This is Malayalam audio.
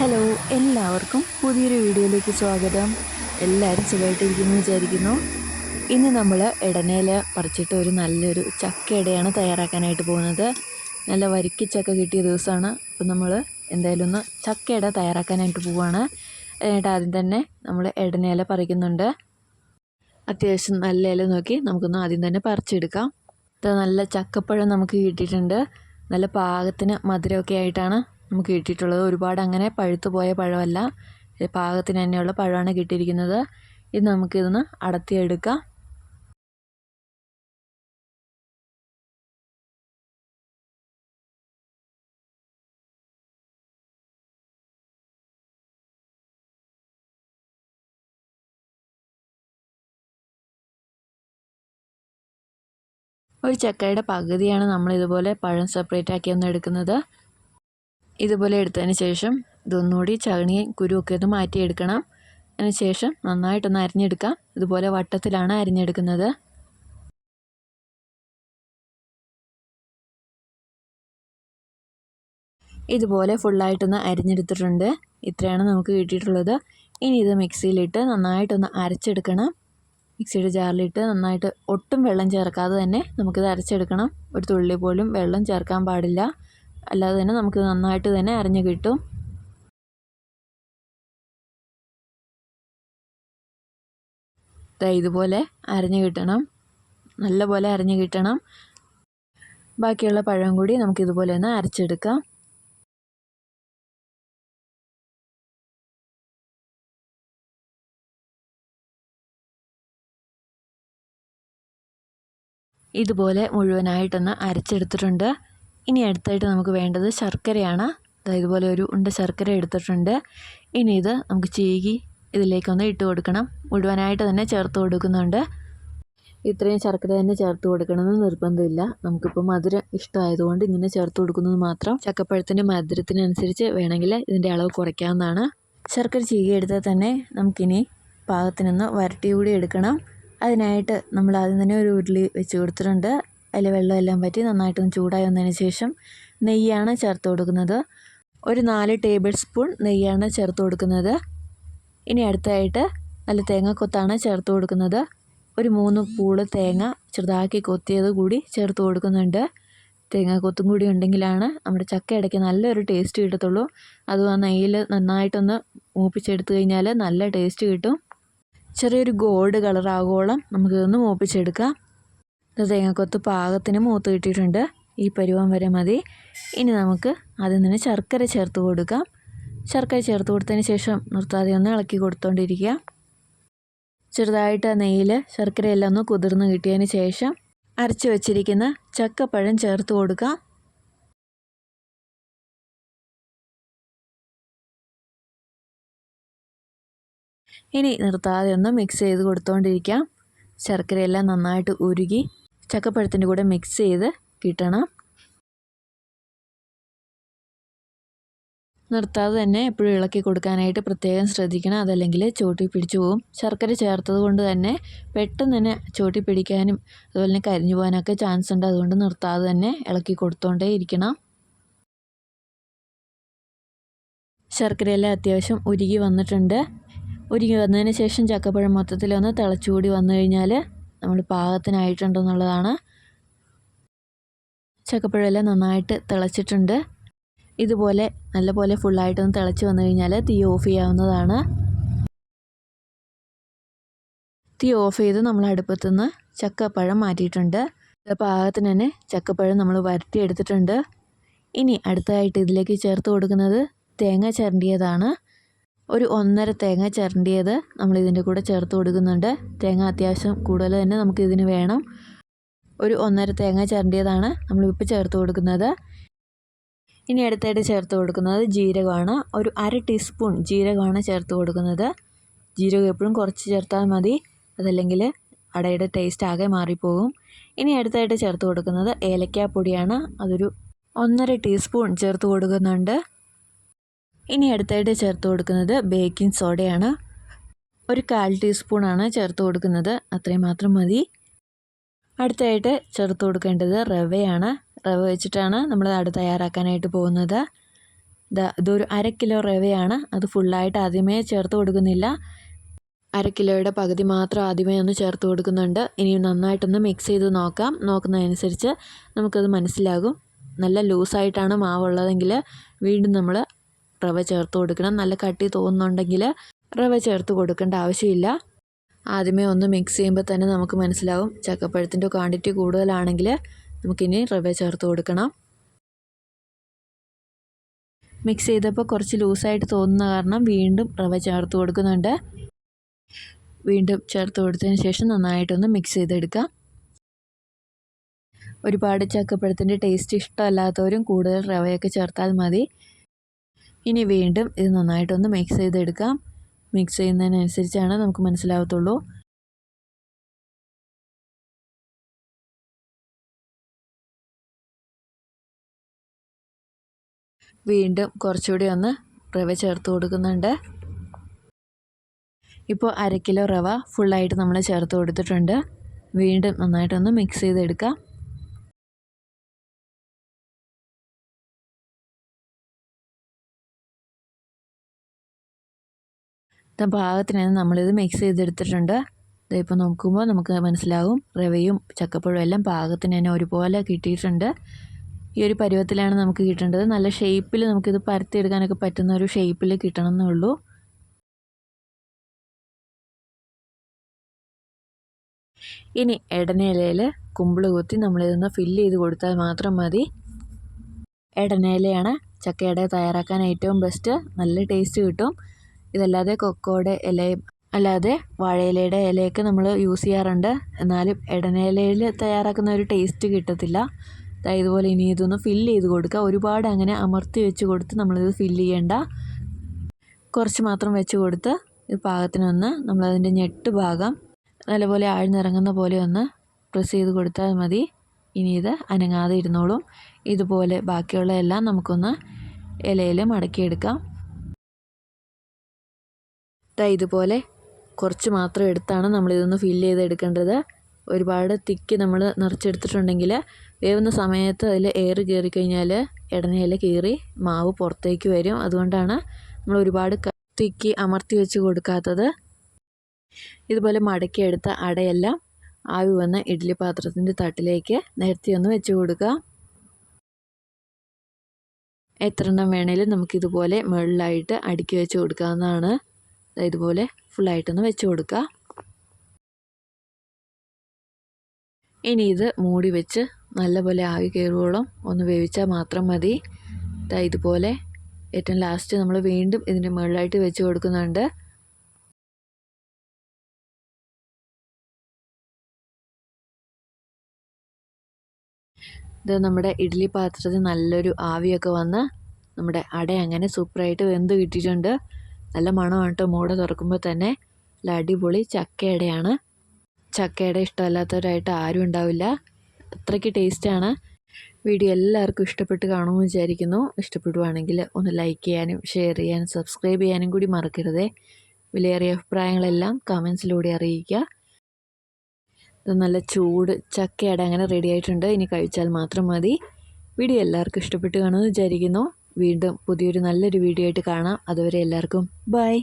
ഹലോ എല്ലാവർക്കും പുതിയൊരു വീഡിയോയിലേക്ക് സ്വാഗതം. എല്ലാവരും സുഖമായിട്ടിരിക്കുന്നു വിചാരിക്കുന്നു. ഇന്ന് നമ്മൾ ഇടനേല പറിച്ചിട്ട് ഒരു നല്ലൊരു ചക്കയിടയാണ് തയ്യാറാക്കാനായിട്ട് പോകുന്നത്. നല്ല വരിക്കച്ചക്ക കിട്ടിയ ദിവസമാണ്. അപ്പോൾ നമ്മൾ എന്തായാലും ഒന്ന് ചക്കയട തയ്യാറാക്കാനായിട്ട് പോവുകയാണ് അതിനായിട്ട് ആദ്യം തന്നെ നമ്മൾ ഇടനേല പറിക്കുന്നുണ്ട്. അത്യാവശ്യം നല്ല ഇല നോക്കി നമുക്കൊന്ന് ആദ്യം തന്നെ പറിച്ചെടുക്കാം. ഇത് നല്ല ചക്കപ്പഴം നമുക്ക് കിട്ടിയിട്ടുണ്ട്. നല്ല പാകത്തിന് മധുരമൊക്കെ ആയിട്ടാണ് നമുക്ക് കിട്ടിയിട്ടുള്ളത് ഒരുപാട് അങ്ങനെ പഴുത്തു പോയ പഴമല്ല. പാകത്തിന് തന്നെയുള്ള പഴമാണ് കിട്ടിയിരിക്കുന്നത്. ഇത് നമുക്കിതൊന്ന് അടത്തിയെടുക്കാം. ഒരു ചക്കയുടെ പകുതിയാണ് നമ്മൾ ഇതുപോലെ പഴം സെപ്പറേറ്റ് ആക്കി ഒന്ന് എടുക്കുന്നത്. ഇതുപോലെ എടുത്തതിന് ശേഷം ഇതൊന്നുകൂടി ചകണിയും കുരുവൊക്കെ ഒന്ന് മാറ്റിയെടുക്കണം. അതിന് ശേഷം നന്നായിട്ടൊന്ന് അരിഞ്ഞെടുക്കാം. ഇതുപോലെ വട്ടത്തിലാണ് അരിഞ്ഞെടുക്കുന്നത്. ഇതുപോലെ ഫുള്ളായിട്ടൊന്ന് അരിഞ്ഞെടുത്തിട്ടുണ്ട്. ഇത്രയാണ് നമുക്ക് കിട്ടിയിട്ടുള്ളത്. ഇനി ഇത് മിക്സിയിലിട്ട് നന്നായിട്ടൊന്ന് അരച്ചെടുക്കണം. മിക്സിയുടെ ജാറിലിട്ട് നന്നായിട്ട് ഒട്ടും വെള്ളം ചേർക്കാതെ തന്നെ നമുക്കിത് അരച്ചെടുക്കണം. ഒരു തുള്ളി പോലും വെള്ളം ചേർക്കാൻ പാടില്ല. അല്ലാതെ തന്നെ നമുക്ക് നന്നായിട്ട് തന്നെ അരഞ്ഞു കിട്ടും. ഇതുപോലെ അരഞ്ഞു കിട്ടണം. നല്ലപോലെ അരഞ്ഞു കിട്ടണം. ബാക്കിയുള്ള പഴം കൂടി നമുക്ക് ഇതുപോലെ ഒന്ന് അരച്ചെടുക്കാം. ഇതുപോലെ മുഴുവനായിട്ടൊന്ന് അരച്ചെടുത്തിട്ടുണ്ട്. ഇനി അടുത്തായിട്ട് നമുക്ക് വേണ്ടത് ശർക്കരയാണ്. ഇതുപോലെ ഒരു ഉണ്ട ശർക്കര എടുത്തിട്ടുണ്ട്. ഇനി ഇത് നമുക്ക് ചീകി ഇതിലേക്കൊന്ന് ഇട്ട് കൊടുക്കണം. മുഴുവനായിട്ട് തന്നെ ചേർത്ത് കൊടുക്കുന്നുണ്ട്. ഇത്രയും ശർക്കര തന്നെ ചേർത്ത് കൊടുക്കണമെന്ന് നിർബന്ധമില്ല. നമുക്കിപ്പോൾ മധുരം ഇഷ്ടമായതുകൊണ്ട് ഇങ്ങനെ ചേർത്ത് കൊടുക്കുന്നത് മാത്രം. ചക്കപ്പഴത്തിന്റെ മധുരത്തിനനുസരിച്ച് വേണമെങ്കിൽ ഇതിന്റെ അളവ് കുറയ്ക്കാവുന്നതാണ്. ശർക്കര ചീകി എടുത്താൽ തന്നെ നമുക്കിനി പാകത്തിനൊന്ന് വരട്ടി കൂടി എടുക്കണം. അതിനായിട്ട് നമ്മൾ ആദ്യം തന്നെ ഒരു ഉരുളി വെച്ച് കൊടുത്തിട്ടുണ്ട്. അതിൽ വെള്ളമെല്ലാം പറ്റി നന്നായിട്ടൊന്ന് ചൂടായി വന്നതിന് ശേഷം നെയ്യാണ് ചേർത്ത് കൊടുക്കുന്നത്. ഒരു നാല് ടേബിൾ സ്പൂൺ നെയ്യാണ് ചേർത്ത് കൊടുക്കുന്നത്. ഇനി അടുത്തായിട്ട് നല്ല തേങ്ങക്കൊത്താണ് ചേർത്ത് കൊടുക്കുന്നത്. ഒരു മൂന്ന് പൂൾ തേങ്ങ ചെറുതാക്കി കൊത്തിയത് കൂടി ചേർത്ത് കൊടുക്കുന്നുണ്ട്. തേങ്ങാക്കൊത്തും കൂടി ഉണ്ടെങ്കിലാണ് നമ്മുടെ ചക്ക ഇടയ്ക്ക് നല്ലൊരു ടേസ്റ്റ് കിട്ടത്തുള്ളൂ. അത് ആ നെയ്യിൽ നന്നായിട്ടൊന്ന് മൂപ്പിച്ചെടുത്തു കഴിഞ്ഞാൽ നല്ല ടേസ്റ്റ് കിട്ടും. ചെറിയൊരു ഗോൾഡ് കളറാകോളം നമുക്കിതൊന്ന് മൂപ്പിച്ചെടുക്കാം. തേങ്ങക്കൊത്ത് പാകത്തിന് മൂത്ത് കിട്ടിയിട്ടുണ്ട്. ഈ പരുവം വരെ മതി. ഇനി നമുക്ക് അതിൽ നിന്ന് ശർക്കര ചേർത്ത് കൊടുക്കാം. ശർക്കര ചേർത്ത് കൊടുത്തതിന് ശേഷം നിർത്താതെ ഒന്ന് ഇളക്കി കൊടുത്തോണ്ടിരിക്കുക. ചെറുതായിട്ട് ആ നെയ്യിൽ ശർക്കരയെല്ലാം ഒന്ന് കുതിർന്ന് കിട്ടിയതിന് ശേഷം അരച്ച് വെച്ചിരിക്കുന്ന ചക്കപ്പഴം ചേർത്ത് കൊടുക്കാം ഇനി നിർത്താതെ ഒന്ന് മിക്സ് ചെയ്ത് കൊടുത്തുകൊണ്ടിരിക്കാം ശർക്കരയെല്ലാം നന്നായിട്ട് ഉരുകി ചക്കപ്പഴത്തിന്റെ കൂടെ മിക്സ് ചെയ്ത് കിട്ടണം. നിർത്താതെ തന്നെ എപ്പോഴും ഇളക്കി കൊടുക്കാനായിട്ട് പ്രത്യേകം ശ്രദ്ധിക്കണം. അതല്ലെങ്കിൽ ചോട്ടി പിടിച്ചു പോകും ശർക്കര ചേർത്തത് കൊണ്ട് തന്നെ പെട്ടെന്ന് തന്നെ ചോട്ടി പിടിക്കാനും അതുപോലെ തന്നെ കരിഞ്ഞു പോകാനൊക്കെ ചാൻസ് ഉണ്ട്. അതുകൊണ്ട് നിർത്താതെ തന്നെ ഇളക്കി കൊടുത്തോണ്ടേ ഇരിക്കണം. ശർക്കരയെല്ലാം അത്യാവശ്യം ഉരുകി വന്നിട്ടുണ്ട്. ഉരുകി വന്നതിന് ശേഷം ചക്കപ്പഴം മൊത്തത്തിലൊന്ന് തിളച്ചുകൂടി വന്നു കഴിഞ്ഞാൽ നമ്മൾ പാകത്തിനായിട്ടുണ്ടെന്നുള്ളതാണ്. ചക്കപ്പഴമെല്ലാം നന്നായിട്ട് തിളച്ചിട്ടുണ്ട്. ഇതുപോലെ നല്ലപോലെ ഫുള്ളായിട്ടൊന്ന് തിളച്ച് വന്നു കഴിഞ്ഞാൽ തീ ഓഫ് ചെയ്യാവുന്നതാണ്. തീ ഓഫ് ചെയ്ത് നമ്മൾ അടുപ്പത്തുനിന്ന് ചക്കപ്പഴം മാറ്റിയിട്ടുണ്ട്. പാകത്തിന് തന്നെ ചക്കപ്പഴം നമ്മൾ വരട്ടിയെടുത്തിട്ടുണ്ട്. ഇനി അടുത്തതായിട്ട് ഇതിലേക്ക് ചേർത്ത് കൊടുക്കുന്നത് തേങ്ങ ചിരണ്ടിയതാണ്. ഒരു ഒന്നര തേങ്ങ ചിരണ്ടിയത് നമ്മൾ ഇതിന്റെ കൂടെ ചേർത്ത് കൊടുക്കുന്നുണ്ട്. തേങ്ങ അത്യാവശ്യം കൂടുതൽ തന്നെ നമുക്ക് ഇതിന് വേണം. ഒരു ഒന്നര തേങ്ങ ചിരണ്ടിയതാണ് നമ്മൾ നമ്മളിപ്പോൾ ചേർത്ത് കൊടുക്കുന്നത്. ഇനി അടുത്തായിട്ട് ചേർത്ത് കൊടുക്കുന്നത് ജീരകമാണ്. ഒരു അര ടീസ്പൂൺ ജീരകമാണ് ചേർത്ത് കൊടുക്കുന്നത്. ജീരകം എപ്പോഴും കുറച്ച് ചേർത്താൽ മതി. അതല്ലെങ്കിൽ അടയുടെ ടേസ്റ്റ് ആകെ മാറിപ്പോകും. ഇനി അടുത്തായിട്ട് ചേർത്ത് കൊടുക്കുന്നത് ഏലക്കാപ്പൊടിയാണ്. അതൊരു ഒന്നര ടീസ്പൂൺ ചേർത്ത് കൊടുക്കുന്നുണ്ട്. ഇനി അടുത്തായിട്ട് ചേർത്ത് കൊടുക്കുന്നത് ബേക്കിംഗ് സോഡയാണ് ഒരു കാൽ ടീസ്പൂണാണ് ചേർത്ത് കൊടുക്കുന്നത്. അത്രയും മാത്രം മതി. അടുത്തായിട്ട് ചേർത്ത് കൊടുക്കേണ്ടത് റവയാണ്. റവ വെച്ചിട്ടാണ് നമ്മൾ അത് തയ്യാറാക്കാനായിട്ട് പോകുന്നത്. ഇതാ ഇതൊരു അര കിലോ റവയാണ്. അത് ഫുള്ളായിട്ട് ആദ്യമേ ചേർത്ത് കൊടുക്കുന്നില്ല. അര കിലോയുടെ പകുതി മാത്രം ആദ്യമേ ഒന്ന് ചേർത്ത് കൊടുക്കുന്നുണ്ട്. ഇനി നന്നായിട്ടൊന്ന് മിക്സ് ചെയ്ത് നോക്കാം. നോക്കുന്നതനുസരിച്ച് നമുക്കത് മനസ്സിലാകും. നല്ല ലൂസായിട്ടാണ് മാവുള്ളതെങ്കിൽ വീണ്ടും നമ്മൾ റവ ചേർത്ത് കൊടുക്കണം. നല്ല കട്ടി തോന്നുന്നുണ്ടെങ്കിൽ റവ ചേർത്ത് കൊടുക്കേണ്ട ആവശ്യമില്ല. ആദ്യമേ ഒന്ന് മിക്സ് ചെയ്യുമ്പോൾ തന്നെ നമുക്ക് മനസ്സിലാവും ചക്കപ്പഴത്തിന്റെ ക്വാണ്ടിറ്റി കൂടുതലാണെങ്കിൽ നമുക്കിനി റവ ചേർത്ത് കൊടുക്കണം. മിക്സ് ചെയ്തപ്പോൾ കുറച്ച് ലൂസായിട്ട് തോന്നുന്ന കാരണം വീണ്ടും റവ ചേർത്ത് കൊടുക്കുന്നുണ്ട്. വീണ്ടും ചേർത്ത് കൊടുത്തതിന് ശേഷം നന്നായിട്ടൊന്ന് മിക്സ് ചെയ്തെടുക്കാം. ഒരുപാട് ചക്കപ്പഴത്തിന്റെ ടേസ്റ്റ് ഇഷ്ടമല്ലാത്തവരും കൂടുതൽ റവയൊക്കെ ചേർത്താൽ മതി. ഇനി വീണ്ടും ഇത് നന്നായിട്ടൊന്ന് മിക്സ് ചെയ്തെടുക്കാം. മിക്സ് ചെയ്യുന്നതിനനുസരിച്ചാണ് നമുക്ക് മനസ്സിലാവത്തുള്ളൂ. വീണ്ടും കുറച്ചുകൂടി ഒന്ന് റവ ചേർത്ത് കൊടുക്കുന്നുണ്ട്. ഇപ്പോൾ അര കിലോ റവ ഫുള്ളായിട്ട് നമ്മൾ ചേർത്ത് കൊടുത്തിട്ടുണ്ട്. വീണ്ടും നന്നായിട്ടൊന്ന് മിക്സ് ചെയ്തെടുക്കാം. പാകത്തിന് നമ്മളിത് മിക്സ് ചെയ്തെടുത്തിട്ടുണ്ട്. ഇതിപ്പോൾ നോക്കുമ്പോൾ നമുക്ക് മനസ്സിലാവും റവയും ചക്കപ്പഴവും എല്ലാം പാകത്തിന് തന്നെ ഒരുപോലെ കിട്ടിയിട്ടുണ്ട്. ഈ ഒരു പരുവത്തിലാണ് നമുക്ക് കിട്ടേണ്ടത്. നല്ല ഷേപ്പിൽ നമുക്കിത് പരത്തിയെടുക്കാനൊക്കെ പറ്റുന്ന ഒരു ഷേപ്പിൽ കിട്ടണം എന്നുള്ളൂ ഇനി ഇടനയിലയിൽ കുമ്പിൾ കുത്തി നമ്മളിതൊന്ന് ഫില്ല് ചെയ്ത് കൊടുത്താൽ മാത്രം മതി. ഇടനയിലയാണ് ചക്കയുടെ തയ്യാറാക്കാൻ ഏറ്റവും ബെസ്റ്റ് നല്ല ടേസ്റ്റ് കിട്ടും. ഇതല്ലാതെ കൊക്കോയുടെ ഇലയും അല്ലാതെ വാഴയിലയുടെ ഇലയൊക്കെ നമ്മൾ യൂസ് ചെയ്യാറുണ്ട്. എന്നാലും ഇടനയിലയിൽ തയ്യാറാക്കുന്ന ഒരു ടേസ്റ്റ് കിട്ടത്തില്ല. ഇതുപോലെ ഇനി ഇതൊന്ന് ഫില്ല് ചെയ്ത് കൊടുക്കുക. ഒരുപാട് അങ്ങനെ അമർത്തി വെച്ച് കൊടുത്ത് നമ്മളിത് ഫില്ല് ചെയ്യേണ്ട. കുറച്ച് മാത്രം വെച്ച് കൊടുത്ത് ഇത് പാകത്തിനൊന്ന് നമ്മളതിന്റെ ഞെട്ട് ഭാഗം നല്ലപോലെ ആഴ്ന്നിറങ്ങുന്ന പോലെ ഒന്ന് പ്രസ് ചെയ്ത് കൊടുത്താൽ മതി. ഇനി ഇത് അനങ്ങാതെ ഇരുന്നോളും. ഇതുപോലെ ബാക്കിയുള്ള എല്ലാം നമുക്കൊന്ന് ഇലയിൽ മടക്കിയെടുക്കാം. ഇതുപോലെ കുറച്ച് മാത്രം എടുത്താണ് നമ്മളിതൊന്ന് ഫില്ല് ചെയ്തെടുക്കേണ്ടത്. ഒരുപാട് തിക്ക് നമ്മൾ നിറച്ചെടുത്തിട്ടുണ്ടെങ്കിൽ വേവുന്ന സമയത്ത് അതിൽ എയർ കയറി കഴിഞ്ഞാൽ ഇടനയില കീറി മാവ് പുറത്തേക്ക് വരും. അതുകൊണ്ടാണ് നമ്മൾ ഒരുപാട് തിക്കി അമർത്തി വെച്ച് കൊടുക്കാത്തത്. ഇതുപോലെ മടക്കിയെടുത്ത അടയെല്ലാം ആവി വന്ന ഇഡ്ഡലി പാത്രത്തിന്റെ തട്ടിലേക്ക് നിരത്തി ഒന്ന് വെച്ച് കൊടുക്കുക എത്ര എണ്ണം വേണേലും നമുക്കിതുപോലെ മുകളിലായിട്ട് അടുക്കി വെച്ച് കൊടുക്കാവുന്നതാണ്. ഇതുപോലെ ഫുള്ളായിട്ടൊന്ന് വെച്ച് കൊടുക്കുക ഇനി ഇത് മൂടി വെച്ച് നല്ലപോലെ ആവി കയറുവോളം ഒന്ന് വേവിച്ചാൽ മാത്രം മതി. ഇതുപോലെ ഏറ്റവും ലാസ്റ്റ് നമ്മൾ വീണ്ടും ഇതിന്റെ മുകളിലായിട്ട് വെച്ച് കൊടുക്കുന്നുണ്ട്. ഇത് നമ്മുടെ ഇഡ്ഡലി പാത്രത്തിൽ നല്ലൊരു ആവിയൊക്കെ വന്ന് നമ്മുടെ അട അങ്ങനെ സൂപ്പറായിട്ട് വെന്ത് കിട്ടിയിട്ടുണ്ട്. നല്ല മണമാണ് കേട്ടോ മൂട തുറക്കുമ്പോൾ തന്നെ നല്ല അടിപൊളി ചക്കയുടെയാണ്. ചക്കയുടെ ഇഷ്ടമല്ലാത്തവരായിട്ട് ആരും ഉണ്ടാവില്ല. അത്രയ്ക്ക് ടേസ്റ്റാണ്. വീഡിയോ എല്ലാവർക്കും ഇഷ്ടപ്പെട്ട് കാണുമെന്ന് വിചാരിക്കുന്നു. ഇഷ്ടപ്പെടുവാണെങ്കിൽ ഒന്ന് ലൈക്ക് ചെയ്യാനും ഷെയർ ചെയ്യാനും സബ്സ്ക്രൈബ് ചെയ്യാനും കൂടി മറക്കരുതേ. വിലയേറിയ അഭിപ്രായങ്ങളെല്ലാം കമൻസിലൂടെ അറിയിക്കുക. ഇത് നല്ല ചൂട് ചക്കയുടെ അങ്ങനെ റെഡി ആയിട്ടുണ്ട്. ഇനി കഴിച്ചാൽ മാത്രം മതി. വീഡിയോ എല്ലാവർക്കും ഇഷ്ടപ്പെട്ട് കാണുമെന്ന് വിചാരിക്കുന്നു. വീണ്ടും പുതിയൊരു നല്ലൊരു വീഡിയോ ആയിട്ട് കാണാം. അതുവരെ എല്ലാവർക്കും ബൈ.